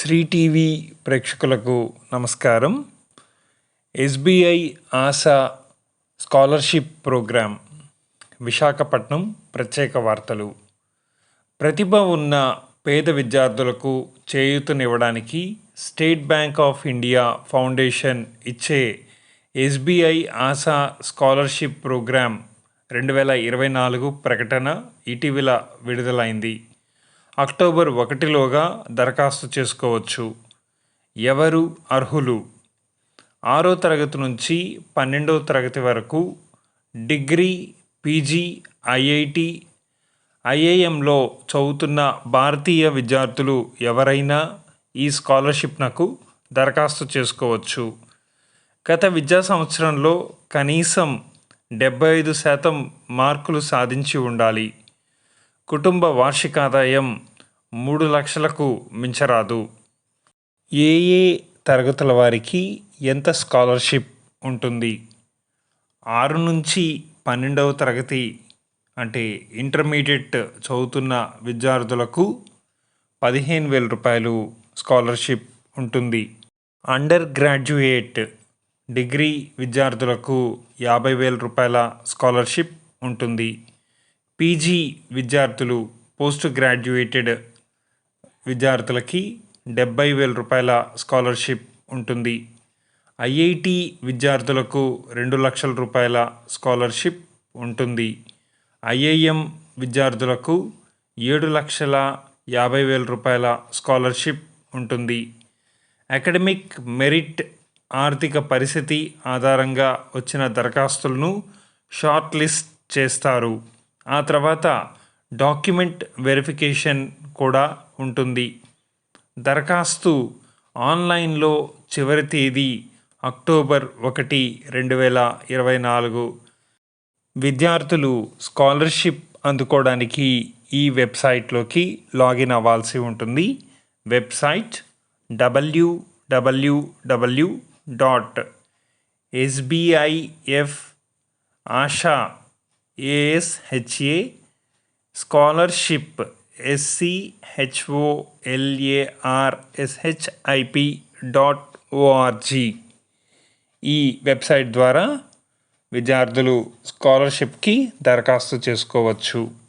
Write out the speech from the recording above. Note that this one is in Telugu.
శ్రీ టీవీ ప్రేక్షకులకు నమస్కారం. SBI Asha scholarship program Visakhapatnam ప్రత్యేక వార్తలు. ప్రతిభ ఉన్న పేద విద్యార్థులకు చేయూతనివ్వడానికి state bank of India foundation ఇచ్చే ఎస్బీఐ ఆశా స్కాలర్షిప్ ప్రోగ్రాం రెండు వేల ఇరవై నాలుగు ప్రకటన ఇటీవల విడుదలైంది. అక్టోబర్ ఒకటిలోగా దరఖాస్తు చేసుకోవచ్చు. ఎవరు అర్హులు? ఆరో తరగతి నుంచి పన్నెండవ తరగతి వరకు డిగ్రీ పీజీ ఐఐటి ఐఐఎంలో చదువుతున్న భారతీయ విద్యార్థులు ఎవరైనా ఈ స్కాలర్షిప్నకు దరఖాస్తు చేసుకోవచ్చు. గత విద్యా సంవత్సరంలో కనీసం డెబ్బై ఐదు శాతం మార్కులు సాధించి ఉండాలి. కుటుంబ వార్షిక ఆదాయం మూడు లక్షలకు మించరాదు. ఏఏ తరగతుల వారికి ఎంత స్కాలర్షిప్ ఉంటుంది? ఆరు నుంచి పన్నెండవ తరగతి అంటే ఇంటర్మీడియట్ చదువుతున్న విద్యార్థులకు పదిహేను వేల రూపాయలు స్కాలర్షిప్ ఉంటుంది. అండర్ గ్రాడ్యుయేట్ డిగ్రీ విద్యార్థులకు యాభై వేల రూపాయల స్కాలర్షిప్ ఉంటుంది. పీజీ విద్యార్థులు పోస్ట్ గ్రాడ్యుయేటెడ్ విద్యార్థులకి డెబ్బై వేల రూపాయల స్కాలర్షిప్ ఉంటుంది. ఐఐటి విద్యార్థులకు రెండు లక్షల రూపాయల స్కాలర్షిప్ ఉంటుంది. ఐఐఎం విద్యార్థులకు ఏడు లక్షల యాభై వేల రూపాయల స్కాలర్షిప్ ఉంటుంది. అకాడమిక్ మెరిట్ ఆర్థిక పరిస్థితి ఆధారంగా వచ్చిన దరఖాస్తులను షార్ట్ లిస్ట్ చేస్తారు. ఆ తర్వాత డాక్యుమెంట్ వెరిఫికేషన్ కూడా ఉంటుంది. దరఖాస్తు ఆన్లైన్లో చివరి తేదీ అక్టోబర్ ఒకటి రెండు వేల ఇరవై నాలుగు. విద్యార్థులు స్కాలర్షిప్ అందుకోవడానికి ఈ వెబ్సైట్లోకి లాగిన్ అవ్వాల్సి ఉంటుంది. వెబ్సైట్ డబ్ల్యూడబ్ల్యూడబ్ల్యూ dot SBIF Asha ASHA scholarship SCHOLARSHIP dot ORG ఈ వెబ్సైట్ ద్వారా విద్యార్థులు స్కాలర్షిప్కి దరఖాస్తు చేసుకోవచ్చు.